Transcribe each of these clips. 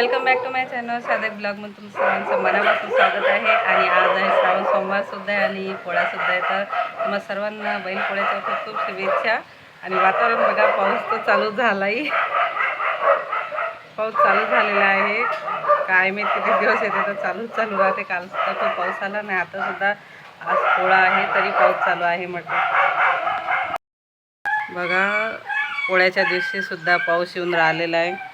Welcome back to my channel. साधक ब्लॉगमध्ये तुमचं सर्वांचं मनापासून स्वागत आहे. आणि आज आहे श्रावण सोमवारसुद्धा आहे आणि पोळासुद्धा आहे. तर तुम्हाला सर्वांना बैल पोळ्याच्या खूप खूप शुभेच्छा. आणि वातावरण बघा पाऊस तर चालू झालाही पाऊस चालू झालेला आहे. काय मी किती दिवस येते तर चालूच चालू राहते. कालसुद्धा खूप पाऊस आला नाही आतासुद्धा आज पोळा आहे तरी पाऊस चालू आहे म्हटलं. बघा पोळ्याच्या दिवशीसुद्धा पाऊस येऊन राहिलेला आहे.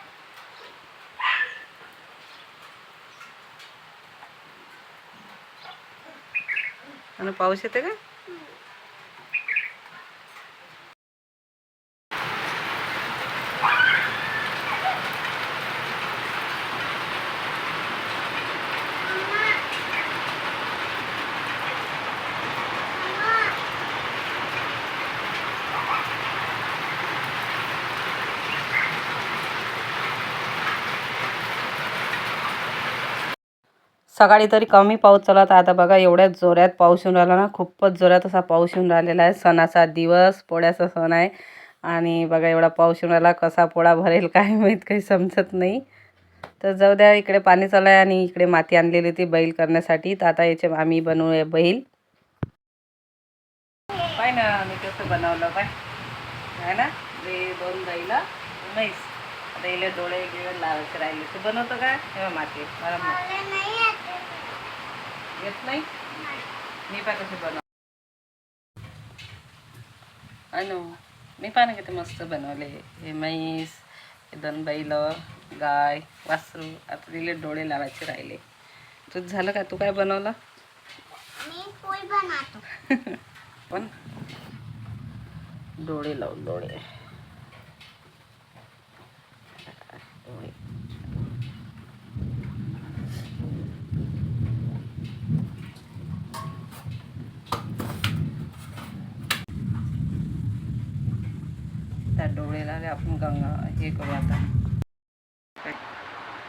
आणि पाऊस येते का सकाळी तरी कमी पाऊस चालत आता बघा एवढ्या जोरात पाऊस येऊन राहिला ना खूपच जोरात असा पाऊस येऊन राहिलेला आहे. सणाचा दिवस पोळ्याचा सण आहे. आणि बघा एवढा पाऊस येऊन राहिला कसा पोळा भरेल काय माहीत काही समजत नाही. तर जाऊ द्या इकडे पाणी चालू आहे आणि इकडे माती आणलेली होती बैल करण्यासाठी. तर आता याचे आम्ही बनवूया बैल. पाय ना आम्ही कसं बनवलं पाय. आहे ना? ते दोन गाईला म्हैस आता इले डोळे गिळे लावायचे राहिले. ते बनवतो काय तेव्हा माती. मला येत नाही? मी पण कशी बनव. अनु मी पण किती मस्त बनवले हे. म्हैस हे दोन बैल गाय वासरू आता तिले डोळे लावायचे राहिले. तुझ झालं का? तू काय बनवलं? पण? डोळे लावून डोळे. त्या डोळेला आपण गंगा हे करू आता.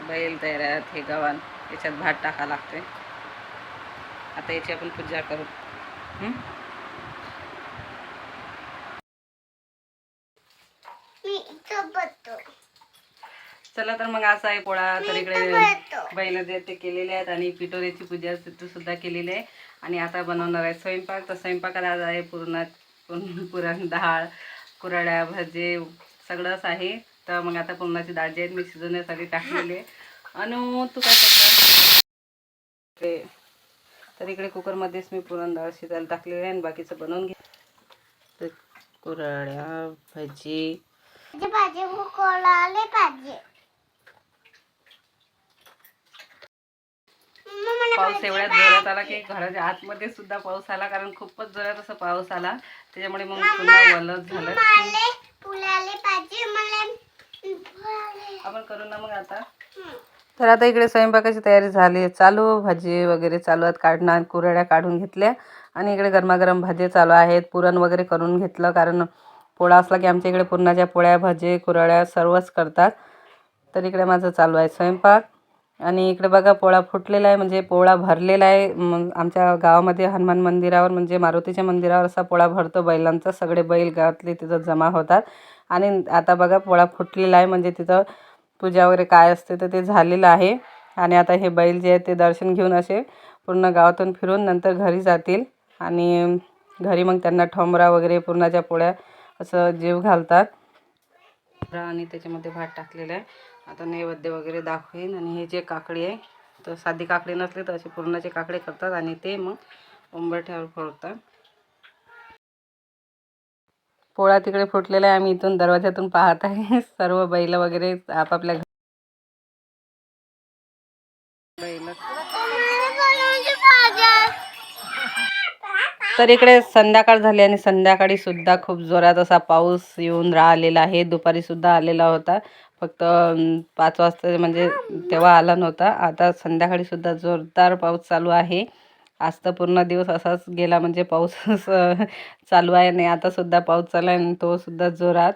बैल तयार आहेत हे गव्हाण. याच्यात भात टाका लागते आता याची आपण पूजा करू. चला तर मग असा आहे पोळा. तर इकडे. बैल जे ते केलेले आहेत आणि पिटोऱ्याची पूजा सुद्धा केलेली आहे. आणि आता बनवणार आहे स्वयंपाक. तर स्वयंपाकात आज आहे पुरणात पुरण पुरण डाळ. कुरड्या भजे सगळंच आहे. तर मग आता पुरणाची डाळ जी आहे मी शिजवण्यासाठी टाकलेली. आहे अनु तू काय करता तर इकडे कुकरमध्येच मी पुरण डाळ शिजायला टाकलेली आहे आणि बाकीचं बनवून घे. तर कुरड्या भजी. भाजी उकळाले पाहिजे मम्मा, मला पाऊस भाजी एवढ्या जोरात आला की घराच्या आतमध्ये सुद्धा पाऊस आला कारण खूपच जोरात असा पाऊस आला. त्याच्यामुळे मग पुन्हा वलच झालं. मला पुलाले पाहिजे मला. पुलाले. आपण करू ना मग आता. तर आता इकडे स्वयंपाकाची तयारी झाली आहे. चालू भाजी वगैरे चालू आहेत. काढणार कुरड्या काढून घेतल्या. आणि इकडे गरमागरम भाजी चालू आहेत. पुरण वगैरे करून घेतलं कारण पोळा असला की आमच्या इकडे पुरणाच्या पोळ्या भाजी कुरड्या सर्वच करतात. तर इकडे माझं चालू आहे स्वयंपाक. आणि इकडे बघा पोळा फुटलेला आहे म्हणजे पोळा भरलेला आहे. मग आमच्या गावामध्ये हनुमान मंदिरावर म्हणजे मारुतीच्या मंदिरावर असा पोळा भरतो. बैलांचा सगळे बैल गावातले तिथं जमा होतात. आणि आता बघा पोळा फुटलेला आहे म्हणजे तिथं पूजा वगैरे काय असते तर ते झालेलं आहे. आणि आता हे बैल जे आहेत ते दर्शन घेऊन असे पूर्ण गावातून फिरून नंतर घरी जातील. आणि घरी मग त्यांना ठोंबरा वगैरे पुरणाच्या पोळ्या असं जीव घालतात. आणि त्याच्यामध्ये भात टाकलेला आहे. आता नैवेद्य वगैरे दाखवेन आणि हे जे काकडी आहे तर साधी काकडी नसली तर असे पुरणाचे काकडे करतात आणि ते मग उंबरठ्यावर फोडतात. पोळा तिकडे फुटलेला आहे आम्ही इथून दरवाजातून पाहत आहे. सर्व बैल वगैरे आपापल्या तर इकडे संध्याकाळ झाली आणि संध्याकाळी सुद्धा खूप जोरात असा पाऊस येऊन राहिलेला आहे. दुपारी सुद्धा आलेला होता. फक्त पाच वाजता म्हणजे तेव्हा आला नव्हता. आता संध्याकाळी सुद्धा जोरदार पाऊस चालू आहे. आज तर पूर्ण दिवस असाच गेला म्हणजे पाऊस असं चालू आहे आणि आता सुद्धा पाऊस चालू आहे आणि तो सुद्धा जोरात.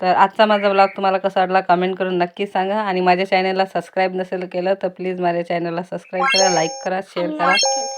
तर आजचा माझा ब्लॉग तुम्हाला कसा वाटला कमेंट करून नक्की सांगा. आणि माझ्या चॅनलला सबस्क्राईब नसेल केलं तर प्लीज माझ्या चॅनलला सबस्क्राईब करा लाईक करा शेअर करा.